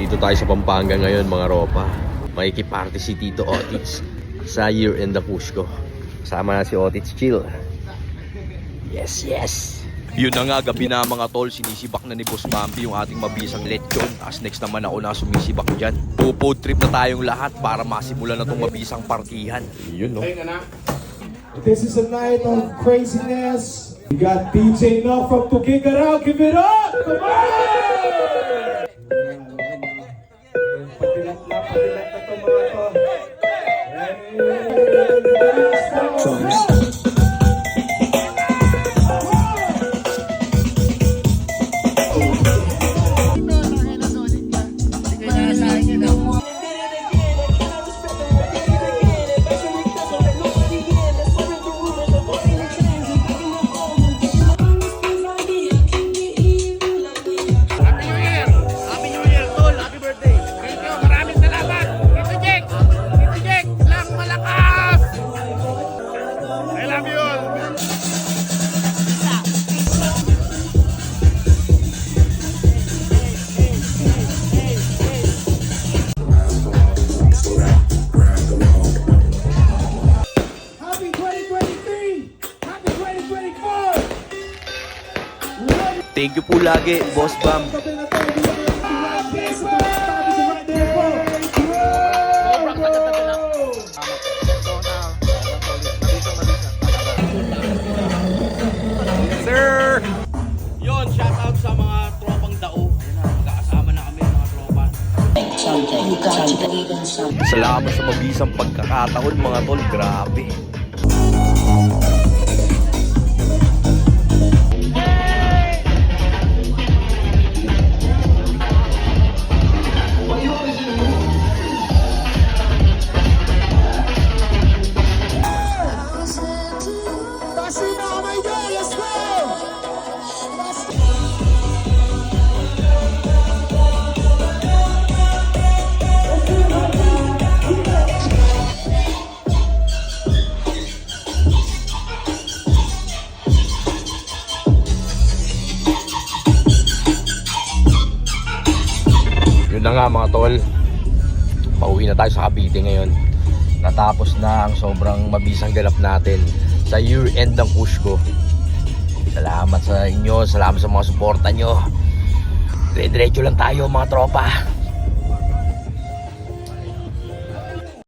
Dito tayo sa Pampanga ngayon mga ropa. Makikiparty si Tito Otits sa year end na push ko. Kasama na si Otits Chill. Yes, yes. Yun na nga, gabi na mga tol, sinisibak na ni Boss Bambi yung ating mabisang lechon. Tapos next naman ako na sumisibak dyan. Pupo trip na tayong lahat para masimulan na itong mabisang partihan. Yun no. This is a night of craziness. We got DJ Nuff from Tugigarao. Give it up! Come on! Happy Thank you po lagi, Boss Bam. Sir! Yon, shout out sa mga tropang dao. Magkakasama na kami mga tropa. Salamat sa mabisang pagkakataon mga tol. Grabe. Yun na nga mga tol. Pauwi na tayo sa Cavite ngayon. Natapos na ang sobrang mabisang ganap natin sa year end ng push ko. Salamat sa inyo, salamat sa mga suporta nyo. Dire-diretso lang tayo mga tropa.